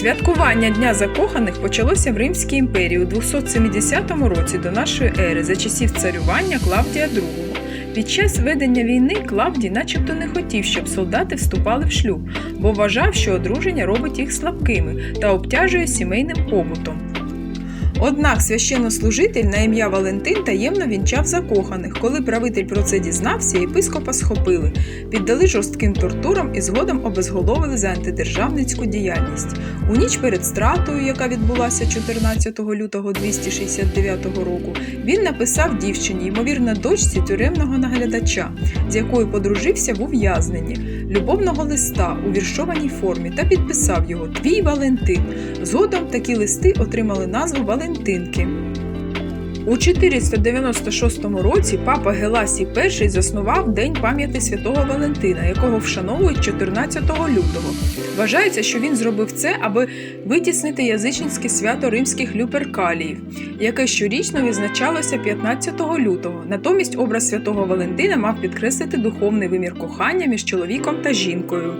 Святкування Дня закоханих почалося в Римській імперії у 270 році до нашої ери за часів царювання Клавдія II. Під час ведення війни Клавдій начебто не хотів, щоб солдати вступали в шлюб, бо вважав, що одруження робить їх слабкими та обтяжує сімейним побутом. Однак священнослужитель на ім'я Валентин таємно вінчав закоханих. Коли правитель про це дізнався, єпископа схопили, піддали жорстким тортурам і згодом обезголовили за антидержавницьку діяльність. У ніч перед стратою, яка відбулася 14 лютого 269 року, він написав дівчині, ймовірно, дочці тюремного наглядача, з якою подружився в ув'язненні, любовного листа у віршованій формі та підписав його Твій Валентин. Згодом такі листи отримали назву Валентинки. У 496 році папа Геласій І заснував День пам'яті святого Валентина, якого вшановують 14 лютого. Вважається, що він зробив це, аби витіснити язичницьке свято римських люперкаліїв, яке щорічно відзначалося 15 лютого. Натомість образ святого Валентина мав підкреслити духовний вимір кохання між чоловіком та жінкою.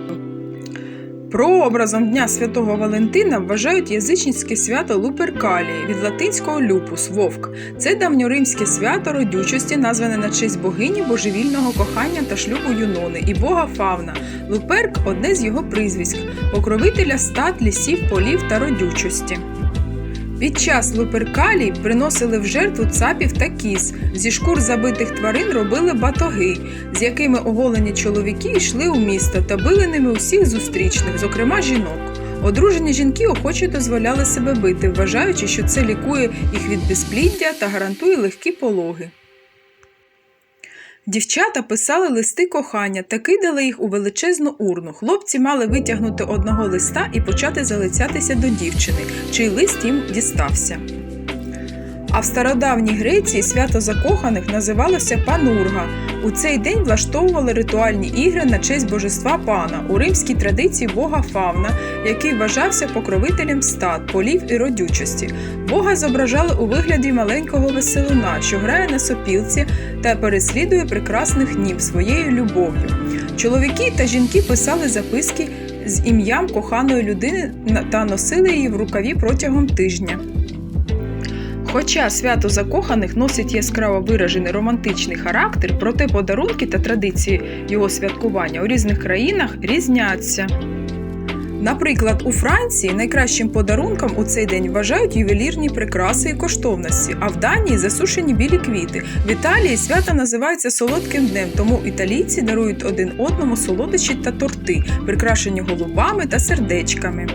Прообразом Дня Святого Валентина вважають язичницьке свято Луперкалії від латинського люпус вовк. Це давньоримське свято родючості, назване на честь богині божевільного кохання та шлюбу Юнони і бога Фавна. Луперк одне з його прізвиськ, покровителя стат, лісів, полів та родючості. Під час луперкалій приносили в жертву цапів та кіз. Зі шкур забитих тварин робили батоги, з якими оголені чоловіки йшли у місто та били ними усіх зустрічних, зокрема жінок. Одружені жінки охоче дозволяли себе бити, вважаючи, що це лікує їх від безпліддя та гарантує легкі пологи. Дівчата писали листи кохання та кидали їх у величезну урну. Хлопці мали витягнути одного листа і почати залицятися до дівчини, чий лист їм дістався. А в стародавній Греції свято закоханих називалося Панурга. У цей день влаштовували ритуальні ігри на честь божества пана у римській традиції бога Фавна, який вважався покровителем стад, полів і родючості. Бога зображали у вигляді маленького веселуна, що грає на сопілці та переслідує прекрасних нім своєю любов'ю. Чоловіки та жінки писали записки з ім'ям коханої людини та носили її в рукаві протягом тижня. Хоча свято закоханих носить яскраво виражений романтичний характер, проте подарунки та традиції його святкування у різних країнах різняться. Наприклад, у Франції найкращим подарунком у цей день вважають ювелірні прикраси і коштовності, а в Данії засушені білі квіти. В Італії свято називається солодким днем, тому італійці дарують один одному солодощі та торти, прикрашені голубами та сердечками.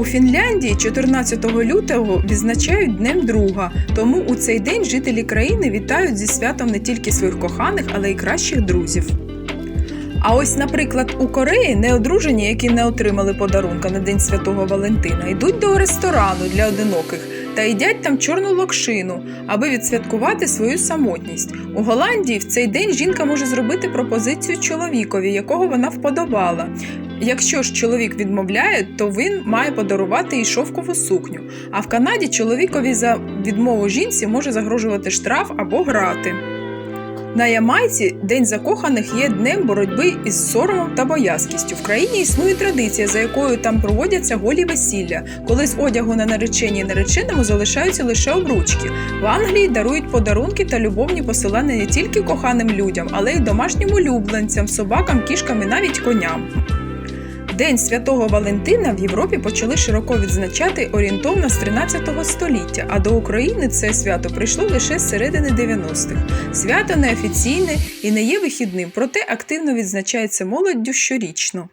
У Фінляндії 14 лютого відзначають Днем друга, тому у цей день жителі країни вітають зі святом не тільки своїх коханих, але й кращих друзів. А ось, наприклад, у Кореї неодружені, які не отримали подарунка на День Святого Валентина, йдуть до ресторану для одиноких та їдять там чорну локшину, аби відсвяткувати свою самотність. У Голландії в цей день жінка може зробити пропозицію чоловікові, якого вона вподобала. Якщо ж чоловік відмовляє, то він має подарувати їй шовкову сукню. А в Канаді чоловікові за відмову жінці може загрожувати штраф або грати. На Ямайці День закоханих є днем боротьби із соромом та боязкістю. В країні існує традиція, за якою там проводяться голі весілля, коли з одягу на наречені нареченому залишаються лише обручки. В Англії дарують подарунки та любовні посилання не тільки коханим людям, але й домашнім улюбленцям, собакам, кішкам і навіть коням. День святого Валентина в Європі почали широко відзначати орієнтовно з 13 століття, а до України це свято прийшло лише з середини 90-х. Свято неофіційне і не є вихідним, проте активно відзначається молоддю щорічно.